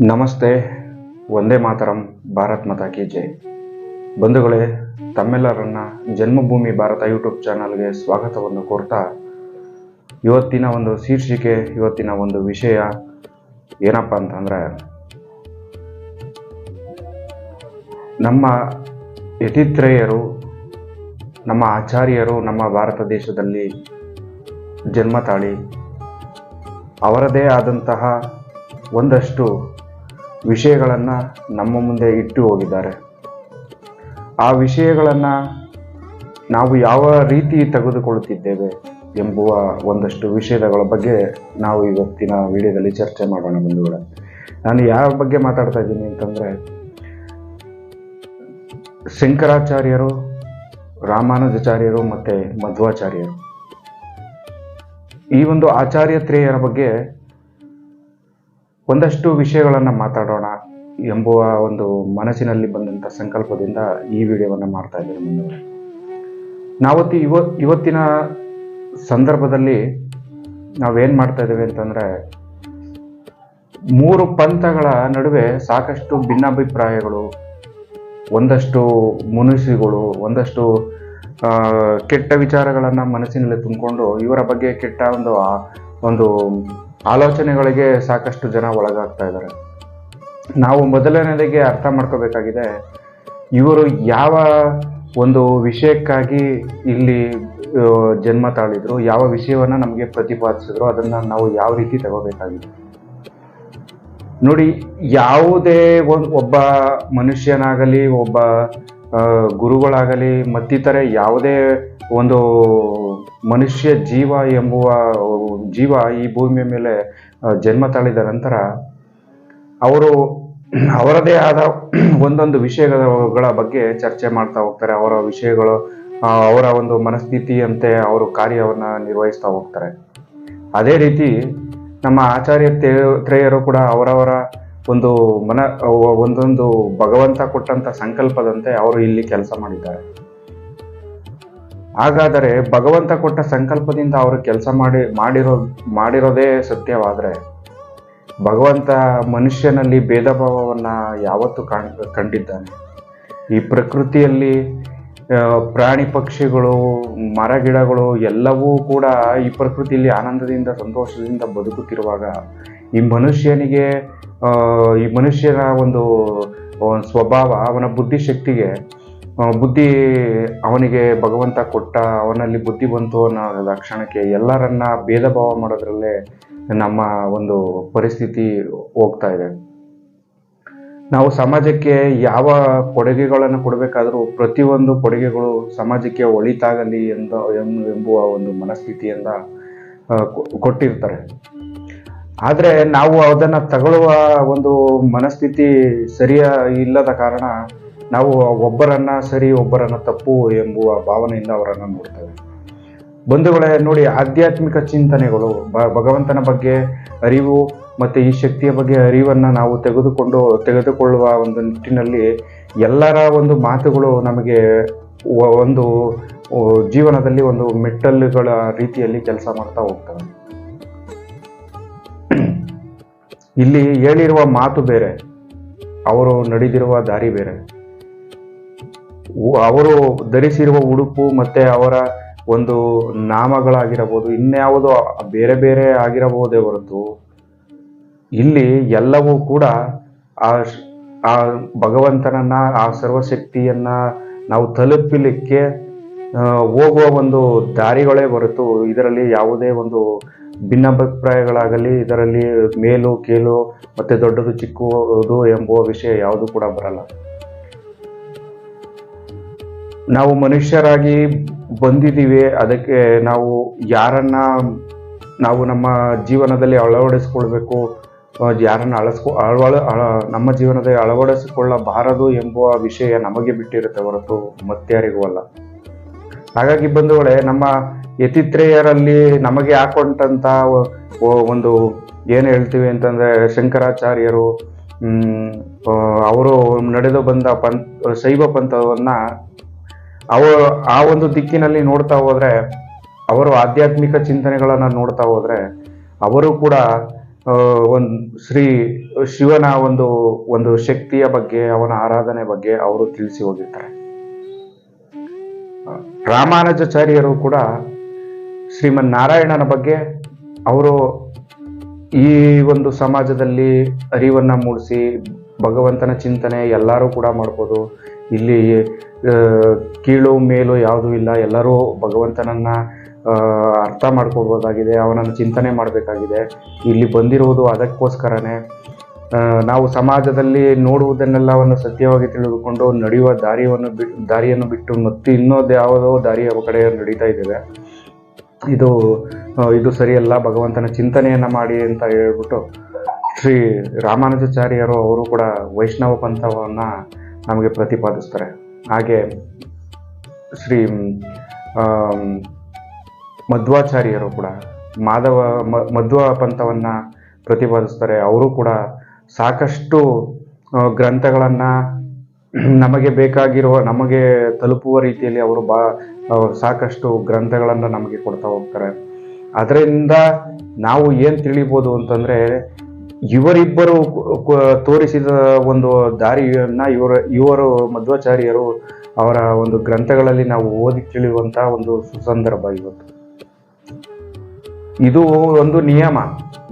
ನಮಸ್ತೆ ಒಂದೇ ಮಾತರಂ, ಭಾರತ್ ಮಾತಾ ಕಿ ಜೈ. ಬಂಧುಗಳೇ, ತಮ್ಮೆಲ್ಲರನ್ನ ಜನ್ಮಭೂಮಿ ಭಾರತ ಯೂಟ್ಯೂಬ್ ಚಾನಲ್ಗೆ ಸ್ವಾಗತವನ್ನು ಕೋರ್ತಾ, ಇವತ್ತಿನ ಒಂದು ಶೀರ್ಷಿಕೆ, ಇವತ್ತಿನ ಒಂದು ವಿಷಯ ಏನಪ್ಪ ಅಂತಂದರೆ, ನಮ್ಮ ಯತಿತ್ರೇಯರು, ನಮ್ಮ ಆಚಾರ್ಯರು ನಮ್ಮ ಭಾರತ ದೇಶದಲ್ಲಿ ಜನ್ಮ ತಾಳಿ, ಅವರದೇ ಆದಂತಹ ಒಂದಷ್ಟು ವಿಷಯಗಳನ್ನು ನಮ್ಮ ಮುಂದೆ ಇಟ್ಟು ಹೋಗಿದ್ದಾರೆ. ಆ ವಿಷಯಗಳನ್ನು ನಾವು ಯಾವ ರೀತಿ ತೆಗೆದುಕೊಳ್ಳುತ್ತಿದ್ದೇವೆ ಎಂಬುವ ಒಂದಷ್ಟು ವಿಷಯಗಳ ಬಗ್ಗೆ ನಾವು ಇವತ್ತಿನ ವಿಡಿಯೋದಲ್ಲಿ ಚರ್ಚೆ ಮಾಡೋಣ ಬಂಧುಗಳೇ. ನಾನು ಯಾವ ಬಗ್ಗೆ ಮಾತಾಡ್ತಾ ಇದ್ದೀನಿ ಅಂತಂದರೆ, ಶಂಕರಾಚಾರ್ಯರು, ರಾಮಾನುಜಾಚಾರ್ಯರು ಮತ್ತು ಮಧ್ವಾಚಾರ್ಯರು. ಈ ಒಂದು ಆಚಾರ್ಯ ತ್ರೇಯರ ಬಗ್ಗೆ ಒಂದಷ್ಟು ವಿಷಯಗಳನ್ನು ಮಾತಾಡೋಣ ಎಂಬುವ ಒಂದು ಮನಸ್ಸಿನಲ್ಲಿ ಬಂದಂಥ ಸಂಕಲ್ಪದಿಂದ ಈ ವಿಡಿಯೋವನ್ನು ಮಾಡ್ತಾ ಇದ್ದೇನೆ ಮುಂದುವರೆ ನಾವತ್ತು ಇವ, ಇವತ್ತಿನ ಸಂದರ್ಭದಲ್ಲಿ ನಾವೇನು ಮಾಡ್ತಾ ಇದ್ದೇವೆ ಅಂತಂದರೆ ಮೂರು ಪಂಥಗಳ ನಡುವೆ ಸಾಕಷ್ಟು ಭಿನ್ನಾಭಿಪ್ರಾಯಗಳು, ಒಂದಷ್ಟು ಮುನಿಸಿಗಳು ಒಂದಷ್ಟು ಕೆಟ್ಟ ವಿಚಾರಗಳನ್ನು ಮನಸ್ಸಿನಲ್ಲಿ ತುಂಬಿಕೊಂಡು ಇವರ ಬಗ್ಗೆ ಕೆಟ್ಟ ಒಂದು ಒಂದು ಆಲೋಚನೆಗಳಿಗೆ ಸಾಕಷ್ಟು ಜನ ಒಳಗಾಗ್ತಾ ಇದ್ದಾರೆ. ನಾವು ಮೊದಲನೇದಾಗಿ ಅರ್ಥ ಮಾಡ್ಕೋಬೇಕಾಗಿದೆ, ಇವರು ಯಾವ ಒಂದು ವಿಷಯಕ್ಕಾಗಿ ಇಲ್ಲಿ ಜನ್ಮ ತಾಳಿದ್ರು, ಯಾವ ವಿಷಯವನ್ನು ನಮಗೆ ಪ್ರತಿಪಾದಿಸಿದ್ರು, ಅದನ್ನು ನಾವು ಯಾವ ರೀತಿ ತಗೋಬೇಕಾಗಿದೆ. ನೋಡಿ, ಯಾವುದೇ ಒಬ್ಬ ಮನುಷ್ಯನಾಗಲಿ, ಒಬ್ಬ ಗುರುಗಳಾಗಲಿ ಮತ್ತಿತರೆ ಯಾವುದೇ ಒಂದು ಮನುಷ್ಯ ಜೀವ ಎಂಬುವ, ಜೀವ ಈ ಭೂಮಿಯ ಮೇಲೆ ಜನ್ಮ ತಾಳಿದ ನಂತರ ಅವರು ಅವರದೇ ಆದ ಒಂದೊಂದು ವಿಷಯಗಳ ಬಗ್ಗೆ ಚರ್ಚೆ ಮಾಡ್ತಾ ಹೋಗ್ತಾರೆ. ಅವರ ವಿಷಯಗಳು ಅವರ ಒಂದು ಮನಸ್ಥಿತಿಯಂತೆ ಅವರು ಕಾರ್ಯವನ್ನು ನಿರ್ವಹಿಸ್ತಾ ಹೋಗ್ತಾರೆ. ಅದೇ ರೀತಿ ನಮ್ಮ ಆಚಾರ್ಯ ತ್ರೇಯರು ಕೂಡ ಅವರವರ ಒಂದು ಮನ ಒಂದೊಂದು ಭಗವಂತ ಕೊಟ್ಟಂತ ಸಂಕಲ್ಪದಂತೆ ಅವರು ಇಲ್ಲಿ ಕೆಲಸ ಮಾಡಿದ್ದಾರೆ. ಹಾಗಾದರೆ ಭಗವಂತ ಕೊಟ್ಟ ಸಂಕಲ್ಪದಿಂದ ಅವರು ಕೆಲಸ ಮಾಡಿ, ಮಾಡಿರೋ, ಮಾಡಿರೋದೇ ಸತ್ಯವಾದರೆ ಭಗವಂತ ಮನುಷ್ಯನಲ್ಲಿ ಭೇದ ಭಾವವನ್ನು ಯಾವತ್ತೂ ಕಾಣ್, ಕಂಡಿದ್ದಾನೆ. ಈ ಪ್ರಕೃತಿಯಲ್ಲಿ ಪ್ರಾಣಿ ಪಕ್ಷಿಗಳು, ಮರ ಗಿಡಗಳು ಎಲ್ಲವೂ ಕೂಡ ಈ ಪ್ರಕೃತಿಯಲ್ಲಿ ಆನಂದದಿಂದ, ಸಂತೋಷದಿಂದ ಬದುಕುತ್ತಿರುವಾಗ ಈ ಮನುಷ್ಯನಿಗೆ ಈ ಮನುಷ್ಯನ ಒಂದು ಸ್ವಭಾವ, ಅವನ ಬುದ್ಧಿಶಕ್ತಿಗೆ ಬುದ್ಧಿ ಅವನಿಗೆ ಭಗವಂತ ಕೊಟ್ಟ, ಅವನಲ್ಲಿ ಬುದ್ಧಿ ಬಂತು ಅನ್ನೋ ಲಕ್ಷಣಕ್ಕೆ ಎಲ್ಲರನ್ನ ಭೇದ ಭಾವ ಮಾಡೋದ್ರಲ್ಲೇ ನಮ್ಮ ಒಂದು ಪರಿಸ್ಥಿತಿ ಹೋಗ್ತಾ ಇದೆ. ನಾವು ಸಮಾಜಕ್ಕೆ ಯಾವ ಕೊಡುಗೆಗಳನ್ನು ಕೊಡಬೇಕಾದರೂ ಪ್ರತಿಯೊಂದು ಕೊಡುಗೆಗಳು ಸಮಾಜಕ್ಕೆ ಒಳಿತಾಗಲಿ ಎಂದು, ಎಂಬುವ ಒಂದು ಮನಸ್ಥಿತಿಯಿಂದ ಕೊಟ್ಟಿರ್ತಾರೆ. ಆದರೆ ನಾವು ಅದನ್ನು ತಗೊಳ್ಳುವ ಒಂದು ಮನಸ್ಥಿತಿ ಸರಿಯ ಇಲ್ಲದ ಕಾರಣ ನಾವು ಒಬ್ಬರನ್ನ ಸರಿ, ಒಬ್ಬರನ್ನ ತಪ್ಪು ಎಂಬುವ ಭಾವನೆಯಿಂದ ಅವರನ್ನು ನೋಡ್ತೇವೆ. ಬಂಧುಗಳೇ, ನೋಡಿ ಆಧ್ಯಾತ್ಮಿಕ ಚಿಂತನೆಗಳು ಭಗವಂತನ ಬಗ್ಗೆ ಅರಿವು ಮತ್ತು ಈ ಶಕ್ತಿಯ ಬಗ್ಗೆ ಅರಿವನ್ನು ನಾವು ತೆಗೆದುಕೊಂಡು, ತೆಗೆದುಕೊಳ್ಳುವ ಒಂದು ನಿಟ್ಟಿನಲ್ಲಿ ಎಲ್ಲರ ಒಂದು ಮಾತುಗಳು ನಮಗೆ ಒಂದು ಜೀವನದಲ್ಲಿ ಒಂದು ಮೆಟ್ಟಲುಗಳ ರೀತಿಯಲ್ಲಿ ಕೆಲಸ ಮಾಡ್ತಾ ಹೋಗ್ತವೆ. ಇಲ್ಲಿ ಹೇಳಿರುವ ಮಾತು ಬೇರೆ, ಅವರು ನಡೆದಿರುವ ದಾರಿ ಬೇರೆ. ಅವರು ಧರಿಸಿರುವ ಉಡುಪು ಮತ್ತೆ ಅವರ ಒಂದು ನಾಮಗಳಾಗಿರಬಹುದು, ಇನ್ಯಾವುದೋ ಬೇರೆ ಬೇರೆ ಆಗಿರಬಹುದೇ ಹೊರತು, ಇಲ್ಲಿ ಎಲ್ಲವೂ ಕೂಡ ಆ ಆ ಭಗವಂತನನ್ನ, ಆ ಸರ್ವಶಕ್ತಿಯನ್ನ ನಾವು ತಲುಪಲಿಕ್ಕೆ ಹೋಗುವ ಒಂದು ದಾರಿಗಳೇ ಹೊರತು ಇದರಲ್ಲಿ ಯಾವುದೇ ಒಂದು ಭಿನ್ನಾಭಿಪ್ರಾಯಗಳಾಗಲಿ, ಇದರಲ್ಲಿ ಮೇಲು ಕೀಲು ಮತ್ತು ದೊಡ್ಡದು, ಚಿಕ್ಕದು ಎಂಬುವ ವಿಷಯ ಯಾವುದು ಕೂಡ ಬರಲ್ಲ. ನಾವು ಮನುಷ್ಯರಾಗಿ ಬಂದಿದ್ದೀವಿ, ಅದಕ್ಕೆ ನಾವು ಯಾರನ್ನ ನಾವು ನಮ್ಮ ಜೀವನದಲ್ಲಿ ಅಳವಡಿಸ್ಕೊಳ್ಬೇಕು ಯಾರನ್ನ ಅಳಸ್ಕೊ, ಅಳವಳ, ಅಳ- ನಮ್ಮ ಜೀವನದಲ್ಲಿ ಅಳವಡಿಸಿಕೊಳ್ಳಬಾರದು ಎಂಬುವ ವಿಷಯ ನಮಗೆ ಬಿಟ್ಟಿರುತ್ತೆ ಹೊರತು ಮತ್ತಾರಿಗೂ ಅಲ್ಲ. ಹಾಗಾಗಿ ಬಂಧುಗಳೇ, ನಮ್ಮ ಯತಿತ್ರೇಯರಲ್ಲಿ ನಮಗೆ ಹಾಕೊಂಡಂತ ಒಂದು ಏನು ಹೇಳ್ತೀವಿ ಅಂತಂದ್ರೆ ಶಂಕರಾಚಾರ್ಯರು ಅವರು ನಡೆದು ಬಂದ ಪಂಥ ಶೈವ ಪಂಥವನ್ನ ಅವರು ಆ ಒಂದು ದಿಕ್ಕಿನಲ್ಲಿ ನೋಡ್ತಾ ಹೋದ್ರೆ, ಅವರು ಆಧ್ಯಾತ್ಮಿಕ ಚಿಂತನೆಗಳನ್ನ ನೋಡ್ತಾ ಹೋದ್ರೆ, ಅವರು ಕೂಡ ಒಂದು ಶ್ರೀ ಶಿವನ ಒಂದು ಒಂದು ಶಕ್ತಿಯ ಬಗ್ಗೆ, ಅವನ ಆರಾಧನೆ ಬಗ್ಗೆ ಅವರು ತಿಳಿಸಿ ಹೋಗಿರ್ತಾರೆ. ರಾಮಾನುಜಾಚಾರ್ಯರು ಕೂಡ ಶ್ರೀಮನ್ ನಾರಾಯಣನ ಬಗ್ಗೆ ಅವರು ಈ ಒಂದು ಸಮಾಜದಲ್ಲಿ ಅರಿವನ್ನ ಮೂಡಿಸಿ, ಭಗವಂತನ ಚಿಂತನೆ ಎಲ್ಲರೂ ಕೂಡ ಮಾಡ್ಬೋದು. ಇಲ್ಲಿ ಕೀಳು ಮೇಲು ಯಾವುದೂ ಇಲ್ಲ. ಎಲ್ಲರೂ ಭಗವಂತನನ್ನ ಅರ್ಥ ಮಾಡ್ಕೋಬೋದಾಗಿದೆ ಅವನನ್ನು ಚಿಂತನೆ ಮಾಡಬೇಕಾಗಿದೆ. ಇಲ್ಲಿ ಬಂದಿರುವುದು ಅದಕ್ಕೋಸ್ಕರನೇ. ನಾವು ಸಮಾಜದಲ್ಲಿ ನೋಡುವುದನ್ನೆಲ್ಲವನ್ನು ಸತ್ಯವಾಗಿ ತಿಳಿದುಕೊಂಡು ನಡೆಯುವ ದಾರಿಯನ್ನು ಬಿಟ್ಟು ದಾರಿಯನ್ನು ಬಿಟ್ಟು ಮತ್ತೆ ಇನ್ನೊಂದು ಯಾವುದೋ ದಾರಿಯ ಕಡೆ ನಡೀತಾ ಇದ್ದೇವೆ. ಇದು ಇದು ಸರಿಯಲ್ಲ, ಭಗವಂತನ ಚಿಂತನೆಯನ್ನು ಮಾಡಿ ಅಂತ ಹೇಳ್ಬಿಟ್ಟು ಶ್ರೀ ರಾಮಾನುಜಾಚಾರ್ಯರು ಅವರು ಕೂಡ ವೈಷ್ಣವ ಪಂಥವನ್ನು ನಮಗೆ ಪ್ರತಿಪಾದಿಸ್ತಾರೆ. ಹಾಗೆ ಶ್ರೀ ಮಧ್ವಾಚಾರ್ಯರು ಕೂಡ ಮಾಧವ ಮಧ್ವ ಪಂಥವನ್ನು ಪ್ರತಿಪಾದಿಸ್ತಾರೆ. ಅವರು ಕೂಡ ಸಾಕಷ್ಟು ಗ್ರಂಥಗಳನ್ನು ನಮಗೆ ಬೇಕಾಗಿರುವ, ನಮಗೆ ತಲುಪುವ ರೀತಿಯಲ್ಲಿ ಅವರು ಬಾ ಸಾಕಷ್ಟು ಗ್ರಂಥಗಳನ್ನು ನಮಗೆ ಕೊಡ್ತಾ ಹೋಗ್ತಾರೆ. ಅದರಿಂದ ನಾವು ಏನು ತಿಳಿಬೋದು ಅಂತಂದ್ರೆ, ಇವರಿಬ್ಬರು ತೋರಿಸಿದ ಒಂದು ದಾರಿಯನ್ನ ಇವರ, ಇವರು ಮಧ್ವಾಚಾರ್ಯರು ಅವರ ಒಂದು ಗ್ರಂಥಗಳಲ್ಲಿ ನಾವು ಓದಿ ತಿಳಿಯುವಂತಹ ಒಂದು ಸುಸಂದರ್ಭ ಇವತ್ತು. ಇದು ಒಂದು ನಿಯಮ.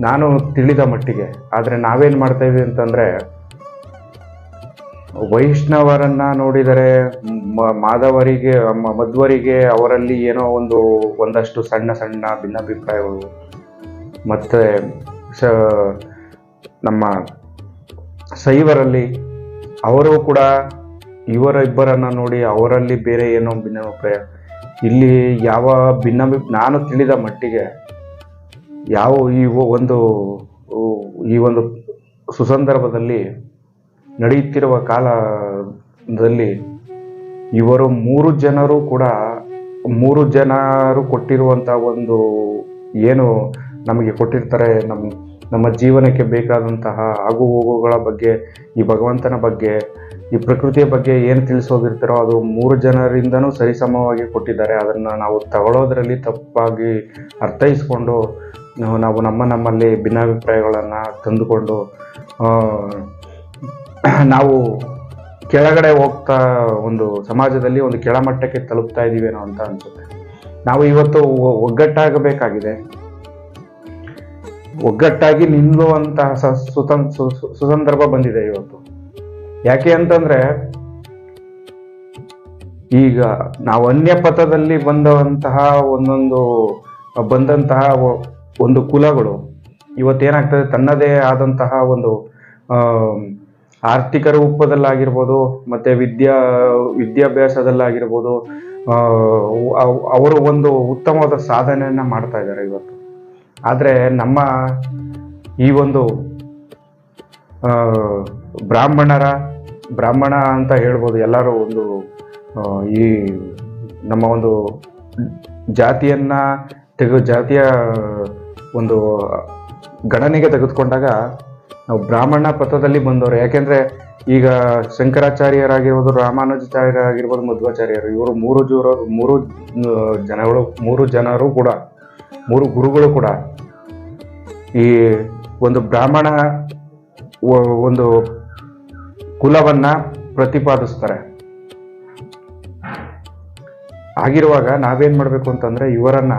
ನಾನು ತಿಳಿದ ಮಟ್ಟಿಗೆ, ಆದರೆ ನಾವೇನು ಮಾಡ್ತಾ ಅಂತಂದರೆ, ವೈಷ್ಣವರನ್ನ ನೋಡಿದರೆ ಮಾಧವರಿಗೆ ಮಧ್ವರಿಗೆ ಅವರಲ್ಲಿ ಏನೋ ಒಂದು, ಒಂದಷ್ಟು ಸಣ್ಣ ಸಣ್ಣ ಭಿನ್ನಾಭಿಪ್ರಾಯಗಳು. ಮತ್ತು, ಸ, ನಮ್ಮ ಶೈವರಲ್ಲಿ ಅವರು ಕೂಡ ಇವರ ಇಬ್ಬರನ್ನು ನೋಡಿ ಅವರಲ್ಲಿ ಬೇರೆ ಏನೋ ಭಿನ್ನಾಭಿಪ್ರಾಯ. ಇಲ್ಲಿ ಯಾವ ಭಿನ್ನ ನಾನು ತಿಳಿದ ಮಟ್ಟಿಗೆ ಯಾವ ಈ ಒಂದು ಈ ಒಂದು ಸುಸಂದರ್ಭದಲ್ಲಿ ನಡೆಯುತ್ತಿರುವ ಕಾಲದಲ್ಲಿ ಇವರು ಮೂರು ಜನರು ಕೂಡ, ಮೂರು ಜನರು ಕೊಟ್ಟಿರುವಂಥ ಒಂದು ಏನು ನಮಗೆ ಕೊಟ್ಟಿರ್ತಾರೆ ನಮ್ಮ ನಮ್ಮ ಜೀವನಕ್ಕೆ ಬೇಕಾದಂತಹ ಆಗು ಹೋಗುಗಳ ಬಗ್ಗೆ, ಈ ಭಗವಂತನ ಬಗ್ಗೆ, ಈ ಪ್ರಕೃತಿಯ ಬಗ್ಗೆ ಏನು ತಿಳಿಸೋಗಿರ್ತಾರೋ ಅದು ಮೂರು ಜನರಿಂದನೂ ಸರಿಸಮವಾಗಿ ಕೊಟ್ಟಿದ್ದಾರೆ. ಅದನ್ನು ನಾವು ತಗೊಳ್ಳೋದ್ರಲ್ಲಿ ತಪ್ಪಾಗಿ ಅರ್ಥೈಸ್ಕೊಂಡು ನಾವು ನಮ್ಮ ನಮ್ಮಲ್ಲಿ ಭಿನ್ನಾಭಿಪ್ರಾಯಗಳನ್ನು ತಂದುಕೊಂಡು ನಾವು ಕೆಳಗಡೆ ಹೋಗ್ತಾ ಒಂದು ಸಮಾಜದಲ್ಲಿ ಒಂದು ಕೆಳಮಟ್ಟಕ್ಕೆ ತಲುಪ್ತಾ ಇದ್ದೀವೇನೋ ಅಂತ ಅನ್ಸುತ್ತೆ. ನಾವು ಇವತ್ತು ಒಗ್ಗಟ್ಟಾಗಬೇಕಾಗಿದೆ. ಒಗ್ಗಟ್ಟಾಗಿ ನಿಲ್ಲುವಂತಹ ಸುತಂ ಸುಸಂದರ್ಭ ಬಂದಿದೆ ಇವತ್ತು. ಯಾಕೆ ಅಂತಂದ್ರೆ, ಈಗ ನಾವು ಅನ್ಯ ಪಥದಲ್ಲಿ ಬಂದಂತಹ ಒಂದೊಂದು, ಬಂದಂತಹ ಒಂದು ಕುಲಗಳು. ಇವತ್ತೇನಾಗ್ತದೆ ತನ್ನದೇ ಆದಂತಹ ಒಂದು ಆರ್ಥಿಕ ರೂಪದಲ್ಲಾಗಿರ್ಬೋದು, ಮತ್ತು ವಿದ್ಯಾ, ವಿದ್ಯಾಭ್ಯಾಸದಲ್ಲಾಗಿರ್ಬೋದು ಅವರು ಒಂದು ಉತ್ತಮವಾದ ಸಾಧನೆಯನ್ನು ಮಾಡ್ತಾ ಇದ್ದಾರೆ ಇವತ್ತು. ಆದರೆ ನಮ್ಮ ಈ ಒಂದು ಬ್ರಾಹ್ಮಣರ, ಬ್ರಾಹ್ಮಣ ಅಂತ ಹೇಳ್ಬೋದು ಎಲ್ಲರೂ ಒಂದು ಈ ನಮ್ಮ ಒಂದು ಜಾತಿಯನ್ನು ತೆಗೆ ಜಾತಿಯ ಒಂದು ಗಣನೆಗೆ ತೆಗೆದುಕೊಂಡಾಗ ನಾವು ಬ್ರಾಹ್ಮಣ ಪಥದಲ್ಲಿ ಬಂದವರು. ಯಾಕೆಂದ್ರೆ ಈಗ ಶಂಕರಾಚಾರ್ಯರಾಗಿರ್ಬೋದು, ರಾಮಾನುಜಾಚಾರ್ಯರಾಗಿರ್ಬೋದು, ಮಧ್ವಾಚಾರ್ಯರು, ಇವರು ಮೂರು ಜೂರ ಮೂರು ಜನಗಳು, ಮೂರು ಜನರು ಕೂಡ, ಮೂರು ಗುರುಗಳು ಕೂಡ ಈ ಒಂದು ಬ್ರಾಹ್ಮಣ ಒಂದು ಕುಲವನ್ನ ಪ್ರತಿಪಾದಿಸ್ತಾರೆ. ಆಗಿರುವಾಗ ನಾವೇನ್ ಮಾಡ್ಬೇಕು ಅಂತಂದ್ರೆ ಇವರನ್ನ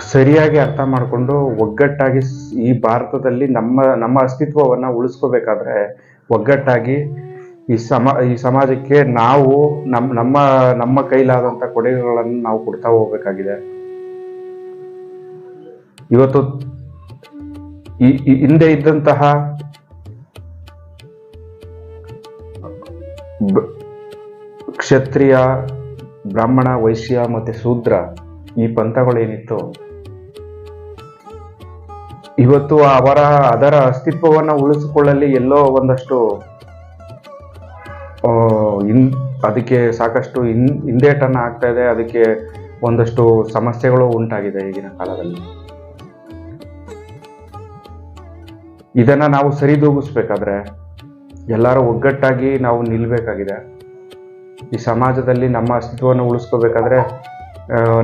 ಸರಿಯಾಗಿ ಅರ್ಥ ಮಾಡಿಕೊಂಡು ಒಗ್ಗಟ್ಟಾಗಿ ಈ ಭಾರತದಲ್ಲಿ ನಮ್ಮ ನಮ್ಮ ಅಸ್ತಿತ್ವವನ್ನ ಉಳಿಸ್ಕೋಬೇಕಾದ್ರೆ ಒಗ್ಗಟ್ಟಾಗಿ ಈ ಸಮ, ಈ ಸಮಾಜಕ್ಕೆ ನಾವು ನಮ್ಮ ನಮ್ಮ ನಮ್ಮ ಕೈಲಾದಂಥ ಕೊಡುಗೆಗಳನ್ನು ನಾವು ಕೊಡ್ತಾ ಹೋಗ್ಬೇಕಾಗಿದೆ. ಇವತ್ತು ಈ ಹಿಂದೆ ಇದ್ದಂತಹ ಕ್ಷತ್ರಿಯ, ಬ್ರಾಹ್ಮಣ, ವೈಶ್ಯ ಮತ್ತೆ ಶೂದ್ರ ಈ ಪಂಥಗಳೇನಿತ್ತು ಇವತ್ತು ಅವರ, ಅದರ ಅಸ್ತಿತ್ವವನ್ನು ಉಳಿಸಿಕೊಳ್ಳಲಿ ಎಲ್ಲೋ ಒಂದಷ್ಟು ಇನ್, ಅದಕ್ಕೆ ಸಾಕಷ್ಟು ಇನ್, ಹಿಂದೇಟನ್ನು ಆಗ್ತಾ ಇದೆ, ಅದಕ್ಕೆ ಒಂದಷ್ಟು ಸಮಸ್ಯೆಗಳು ಉಂಟಾಗಿದೆ ಈಗಿನ ಕಾಲದಲ್ಲಿ. ಇದನ್ನು ನಾವು ಸರಿದೂಗಿಸ್ಬೇಕಾದ್ರೆ ಎಲ್ಲರೂ ಒಗ್ಗಟ್ಟಾಗಿ ನಾವು ನಿಲ್ಲಬೇಕಾಗಿದೆ ಈ ಸಮಾಜದಲ್ಲಿ ನಮ್ಮ ಅಸ್ತಿತ್ವವನ್ನು ಉಳಿಸ್ಕೋಬೇಕಾದ್ರೆ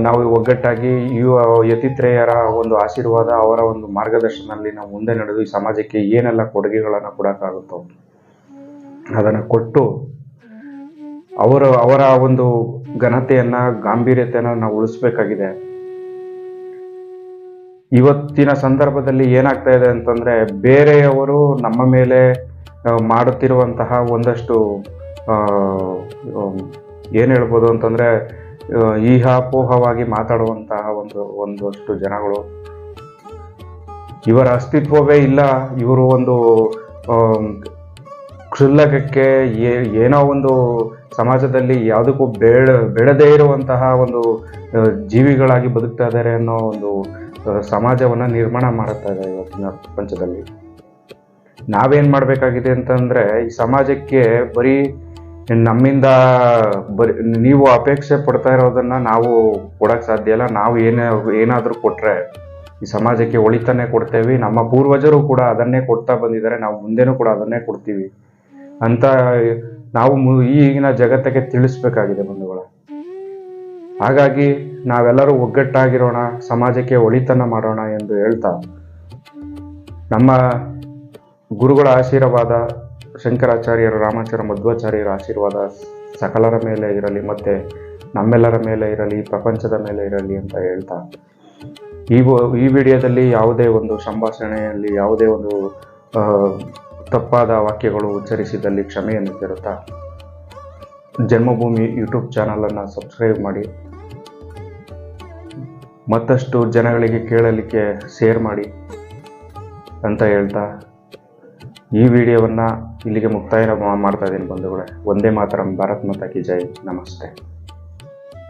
ನಾವು ಒಗ್ಗಟ್ಟಾಗಿ ಯುವ ಯತಿತ್ರೇಯರ ಒಂದು ಆಶೀರ್ವಾದ, ಅವರ ಒಂದು ಮಾರ್ಗದರ್ಶನದಲ್ಲಿ ನಾವು ಮುಂದೆ ನಡೆದು ಈ ಸಮಾಜಕ್ಕೆ ಏನೆಲ್ಲ ಕೊಡುಗೆಗಳನ್ನು ಕೊಡೋಕ್ಕಾಗುತ್ತೋ ಅದನ್ನು ಕೊಟ್ಟು ಅವರು, ಅವರ ಒಂದು ಘನತೆಯನ್ನು, ಗಾಂಭೀರ್ಯತೆಯನ್ನು ನಾವು ಉಳಿಸ್ಬೇಕಾಗಿದೆ. ಇವತ್ತಿನ ಸಂದರ್ಭದಲ್ಲಿ ಏನಾಗ್ತಾ ಇದೆ ಅಂತಂದರೆ, ಬೇರೆಯವರು ನಮ್ಮ ಮೇಲೆ ಮಾಡುತ್ತಿರುವಂತಹ ಒಂದಷ್ಟು ಏನು ಹೇಳ್ಬೋದು ಅಂತಂದ್ರೆ ಈಹಾಪೋಹವಾಗಿ ಮಾತಾಡುವಂತಹ ಒಂದು, ಒಂದಷ್ಟು ಜನಗಳು. ಇವರ ಅಸ್ತಿತ್ವವೇ ಇಲ್ಲ. ಇವರು ಒಂದು ಕ್ಷುಲ್ಲಕಕ್ಕೆ ಏನೋ ಒಂದು ಸಮಾಜದಲ್ಲಿ ಯಾವುದಕ್ಕೂ ಬೇಡ ಬೆಳೆದೇ ಇರುವಂತಹ ಒಂದು ಜೀವಿಗಳಾಗಿ ಬದುಕ್ತಾ ಇದ್ದಾರೆ ಅನ್ನೋ ಒಂದು ಸಮಾಜವನ್ನ ನಿರ್ಮಾಣ ಮಾಡುತ್ತಾ ಇದೆ ಇವತ್ತಿನ ಪ್ರಪಂಚದಲ್ಲಿ. ನಾವೇನು ಮಾಡಬೇಕಾಗಿದೆ ಅಂತಂದರೆ, ಈ ಸಮಾಜಕ್ಕೆ ಬರೀ ನಮ್ಮಿಂದ ಬರಿ, ನೀವು ಅಪೇಕ್ಷೆ ಪಡ್ತಾ ಇರೋದನ್ನ ನಾವು ಕೊಡಕ್ ಸಾಧ್ಯ ಇಲ್ಲ. ನಾವು ಏನೇ ಏನಾದರೂ ಕೊಟ್ಟರೆ ಈ ಸಮಾಜಕ್ಕೆ ಒಳಿತನ್ನೇ ಕೊಡ್ತೇವೆ. ನಮ್ಮ ಪೂರ್ವಜರು ಕೂಡ ಅದನ್ನೇ ಕೊಡ್ತಾ ಬಂದಿದ್ದಾರೆ. ನಾವು ಮುಂದೆನೂ ಕೂಡ ಅದನ್ನೇ ಕೊಡ್ತೀವಿ. ಅಂತ ನಾವು ಈಗಿನ ಜಗತ್ತಿಗೆ ತಿಳಿಸ್ಬೇಕಾಗಿದೆ ಬಂಧುಗಳ. ಹಾಗಾಗಿ ನಾವೆಲ್ಲರೂ ಒಗ್ಗಟ್ಟಾಗಿರೋಣ, ಸಮಾಜಕ್ಕೆ ಒಳಿತನ ಮಾಡೋಣ ಎಂದು ಹೇಳ್ತಾ, ನಮ್ಮ ಗುರುಗಳ ಆಶೀರ್ವಾದ ಶಂಕರಾಚಾರ್ಯರು ರಾಮಾಚಾರ್ಯ ಮಧ್ವಾಚಾರ್ಯರ ಆಶೀರ್ವಾದ ಸಕಲರ ಮೇಲೆ ಇರಲಿ, ಮತ್ತು ನಮ್ಮೆಲ್ಲರ ಮೇಲೆ ಇರಲಿ ಪ್ರಪಂಚದ ಮೇಲೆ ಇರಲಿ ಅಂತ ಹೇಳ್ತಾ. ಈ ಈ ವಿಡಿಯೋದಲ್ಲಿ ಯಾವುದೇ ಒಂದು ಸಂಭಾಷಣೆಯಲ್ಲಿ ಯಾವುದೇ ಒಂದು ತಪ್ಪಾದ ವಾಕ್ಯಗಳು ಉಚ್ಚರಿಸಿದಲ್ಲಿ ಕ್ಷಮೆಯನ್ನು ಕೇಳುತ್ತಾ. ಜನ್ಮಭೂಮಿ ಯೂಟ್ಯೂಬ್ ಚಾನಲನ್ನು ಸಬ್ಸ್ಕ್ರೈಬ್ ಮಾಡಿ. ಮತ್ತಷ್ಟು ಜನಗಳಿಗೆ ಕೇಳಲಿಕ್ಕೆ ಶೇರ್ ಮಾಡಿ ಅಂತ ಹೇಳ್ತಾ. ಈ ವಿಡಿಯೋವನ್ನು ಇಲ್ಲಿಗೆ ಮುಕ್ತಾಯ ಮಾಡ್ತಾ ಇದ್ದೀನಿ ಬಂಧುಗಳೇ. ಒಂದೇ ಮಾತರಂ ಭಾರತ್ ಮಾತಾ ಕಿ ಜೈ. ನಮಸ್ತೆ.